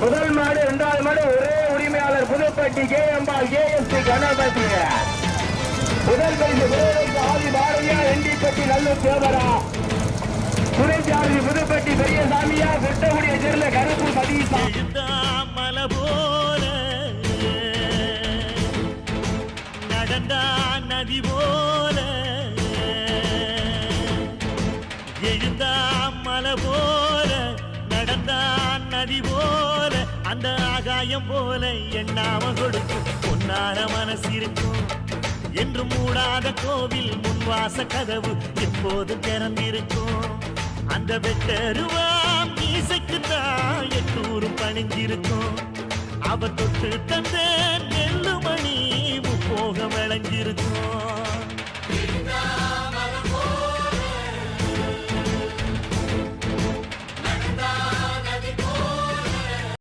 முதல் மாடு இரண்டாவது மாடு ஒரே உரிமையாளர் புதுப்பட்டி கே எம்பால் கே எஸ் சி கணபதி. முதல் பரிசு விரைவுக்கு ஆதி பாரதியா எண்டிப்பட்டி நல்லூர் தேவரா. துணை ஜாதி புதுப்பட்டி பெரியசாமியா வெட்டகுடியை சேர்ந்த கருப்பு மதீசா போல நடந்தா நதி போல எழுந்தா மலை போல நடந்தா நதி போல போல அந்த ஆகாயம் போல எண்ணாம கொடுக்கும். பொன்னார மனசிருக்கும் என்று மூடாத கோவில் முன்வாச கதவு எப்போது திறந்திருக்கும். அந்த வெட்டருவாம் மீசைக்கு தான் எட்டூரும் பணிஞ்சிருக்கும் அவ தொட்டு தந்த நெல்லுமணி போக விளைஞ்சிருக்கும்.